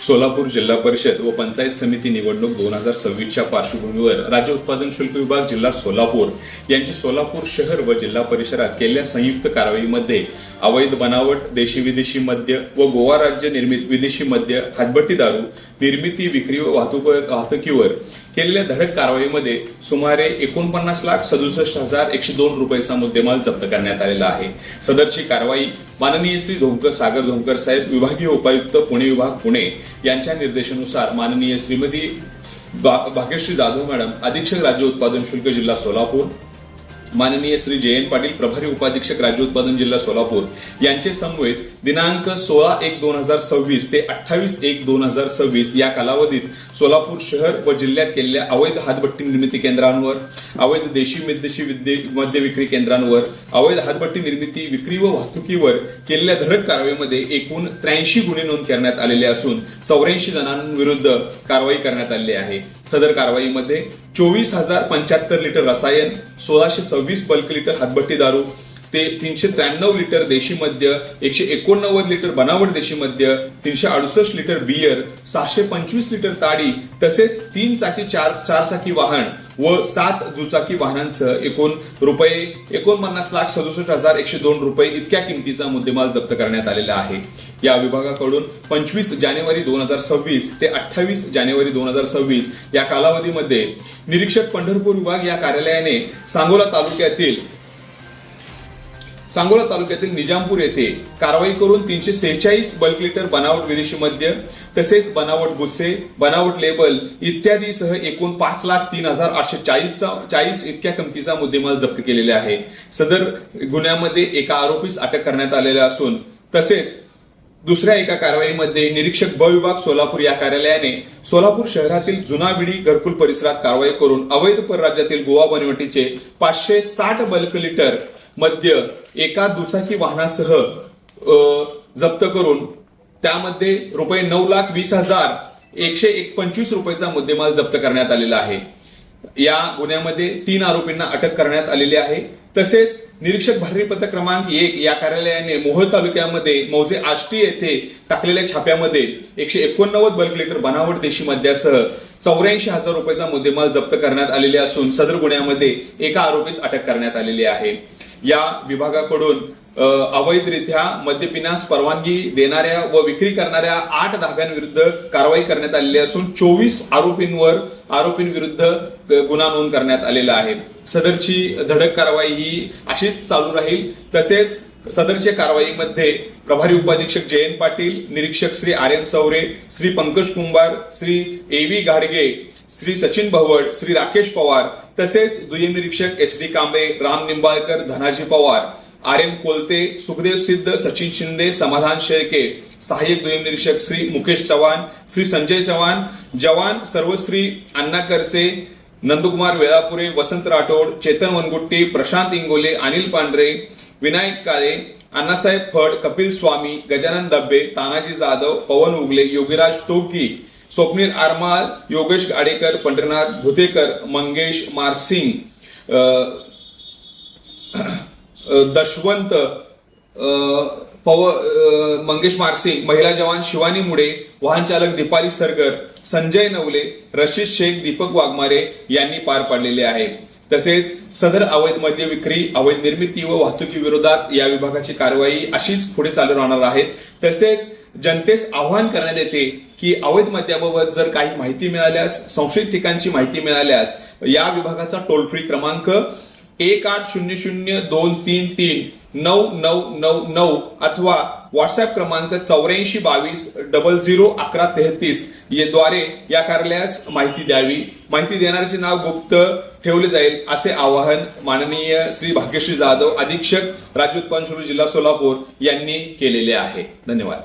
सोलापूर जिल्हा परिषद व पंचायत समिती निवडणूक दोन हजार सव्वीसच्या पार्श्वभूमीवर राज्य उत्पादन शुल्क विभाग जिल्हा सोलापूर यांची सोलापूर शहर व जिल्हा परिषदात केलेल्या संयुक्त कारवाईमध्ये अवैध बनावट देशी विदेशी मद्य व गोवा राज्य निर्मित विदेशी मद्य हातबट्टी दारू निर्मिती विक्री व वाहतूक वाहतुकीवर केलेल्या धडक कारवाईमध्ये सुमारे एकोणपन्नास लाख सदुसष्ट हजार एकशे दोन रुपयेचा मुद्देमाल जप्त करण्यात आलेला आहे. सदरची कारवाई माननीय श्री धोमकर सागर धोमकर साहेब विभागीय उपायुक्त पुणे विभाग पुणे यांच्या निर्देशानुसार माननीय श्रीमती भाग्यश्री जाधव मॅडम अधीक्षक राज्य उत्पादन शुल्क जिल्हा सोलापूर माननीय श्री जयंत पाटील प्रभारी उपाधीक्षक राज्य उत्पादन जिल्हा सोलापूर यांचे समवेत दिनांक सोळा एक दोन हजार सव्वीस ते अठ्ठावीस एक दोन हजार सव्वीस या कालावधीत सोलापूर शहर व जिल्ह्यात केलेल्या अवैध हातभट्टी निर्मिती केंद्रांवर अवैध देशी विदेशी विद्ये मद्य विक्री केंद्रांवर अवैध हातभट्टी निर्मिती विक्री व वाहतुकीवर केलेल्या धडक कारवाईमध्ये एकूण त्र्याऐंशी गुन्हे नोंद करण्यात आलेले असून चौऱ्याऐंशी जणांविरुद्ध कारवाई करण्यात आली आहे. सदर कारवाईमध्ये चोवीस हजार पंच्याहत्तर लिटर रसायन सोळाशे सव्वीस बल्क लिटर हातभट्टी दारू ते तीनशे त्र्याण्णव लिटर देशी मद्य एकशे एकोणनव्वद लिटर बनावट देशी मद्य तीनशे अडुसष्ट लिटर बियर सहाशे पंचवीस लिटर ताडी तसेच तीन चाकी चार चार चाकी वाहन व सात दुचाकी वाहनांसह एकूण रुपये एकोणपन्नास लाख सदुसष्ट हजार एकशे दोन रुपये इतक्या किमतीचा मुद्देमाल जप्त करण्यात आलेला आहे. या विभागाकडून पंचवीस जानेवारी दोन हजार सव्वीस ते अठ्ठावीस जानेवारी दोन हजार सव्वीस या कालावधीमध्ये निरीक्षक पंढरपूर विभाग या कार्यालयाने सांगोला तालुक्यातील सांगोला तालुक्यातील निजामपूर येथे कारवाई करून तीनशे सेहेचाळीस बल्क लिटर बनावट विदेशी मद्य तसेच बनावट गुस्से बनावट लेबल इत्यादीसह एकूण पाच लाख तीन हजार आठशे चाळीसचा चाळीस इतक्या किमतीचा मुद्देमाल जप्त केलेले आहे. सदर गुन्ह्यामध्ये एका आरोपीस अटक करण्यात आलेला असून तसेच दुसऱ्या एका कारवाईमध्ये निरीक्षक ब विभाग सोलापूर या कार्यालयाने सोलापूर शहरातील जुना विडी घरकुल परिसरात कारवाई करून अवैध परराज्यातील गोवा बनवटीचे पाचशे साठ बल्क लिटर मद्य एका दुचाकी वाहनासह जप्त करून त्यामध्ये रुपये नऊ लाख वीस हजार एकशे एक पंचवीस रुपयेचा मुद्देमाल जप्त करण्यात आलेला आहे. या गुन्ह्यामध्ये तीन आरोपींना अटक करण्यात आलेली आहे. तसेच निरीक्षक भरणी पथक क्रमांक एक या कार्यालयाने मोहोळ तालुक्यामध्ये मौजे आष्टी येथे टाकलेल्या छाप्यामध्ये एकशे एकोणनव्वद बल्क लिटर बनावट देशी मद्यासह चौऱ्याऐंशी हजार रुपयाचा मुद्देमाल जप्त करण्यात आलेले असून सदर गुन्ह्यामध्ये एका आरोपीस अटक करण्यात आलेली आहे. या विभागाकडून अवैधरित्या मद्यपिण्यास परवानगी देणाऱ्या व विक्री करणाऱ्या आठ धाब्यांविरुद्ध कारवाई करण्यात आलेली असून चोवीस आरोपींवर आरोपींविरुद्ध गुन्हा नोंद करण्यात आलेला आहे. सदरची धडक कारवाई ही अशीच चालू राहील. तसेच सदरच्या कारवाईमध्ये प्रभारी उपाधीक्षक जयंत पाटील निरीक्षक Shri R M Chaure Shri Pankaj Kumbhar Shri A V घाडगे श्री सचिन भवड श्री राकेश पवार तसेच दुय्यम निरीक्षक S D Kamble Ram Nimbalkar Dhanaji Pawar R M Kolte Sukhdev Siddh Sachin Shinde समाधान शेळके सहाय्यक दुय्यम निरीक्षक श्री मुकेश चव्हाण श्री संजय चव्हाण जवान सर्वश्री अण्णा करचे नंदकुमार वेळापुरे वसंत राठोड चेतन वनगुट्टी प्रशांत इंगोले अनिल पांढरे विनायक काळे अण्णासाहेब फड कपिल स्वामी गजानन दब्बे तानाजी जाधव पवन उगले योगीराज तोकी स्वप्नील आरमाल योगेश गाडेकर पंढरनाथ भुतेकर मंगेश मारसिंग दशवंत पव मंगेश मारसिंग महिला जवान शिवानी मुडे वाहन चालक दीपाली सरगर संजय नवले रशीद शेख दीपक वाघमारे यांनी पार पाडलेले आहे तसेच सदर अवैध मद्य विक्री अवैध निर्मिती व वाहतुकीविरोधात या विभागाची कारवाई अशीच पुढे चालू राहणार आहे. तसेच जनतेस आव्हान करण्यात येते की अवैध मद्याबाबत जर काही माहिती मिळाल्यास संशयित ठिकाणची माहिती मिळाल्यास या विभागाचा टोल फ्री क्रमांक एक आठ शून्य शून्य दोन तीन तीन नऊ नऊ नऊ नऊ अथवा व्हॉट्सअप क्रमांक चौऱ्याऐंशी बावीस डबल झिरो अकरा तेहतीसद्वारे या कार्यालयास माहिती द्यावी. माहिती देणाऱ्याचे नाव गुप्त ठेवले जाईल असे आवाहन माननीय श्री भाग्यश्री जाधव अधीक्षक राज्य उत्पन्न जिल्हा सोलापूर यांनी केलेले आहे. धन्यवाद.